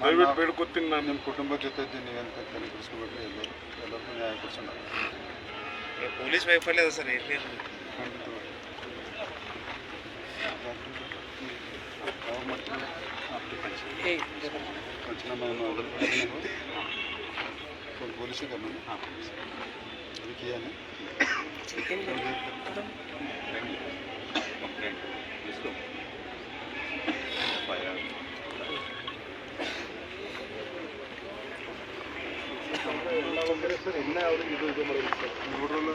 ದಯವಿಟ್ಟು ಬೇಡ್ಕೊತೀನಿ ನಾನು ನಿಮ್ಮ ಕುಟುಂಬದ ಜೊತೆ ಇದ್ದೀನಿ ಅಂತ ತಲೆ ಕೆಡಿಸ್ಕೋಬೇಡ್ರಿ ಎಲ್ಲರೂ ಎಲ್ಲರಿಗೂ ನ್ಯಾಯ ಕೊಡ್ಸೋಣ ಪೊಲೀಸ್ ವೈಫಲ್ಯ ಅದ ಸರ್ ಇರ್ಲಿ ಖಂಡಿತವಾಗಿ ಯಾವಾಗ ಮಾಡ್ತೀನಿ ಸರ್ ಅವ್ರಿಗೆ ಇದು ಇದು ಮಾಡೋದು ಸರ್ ನೋಡ್ರಲ್ಲ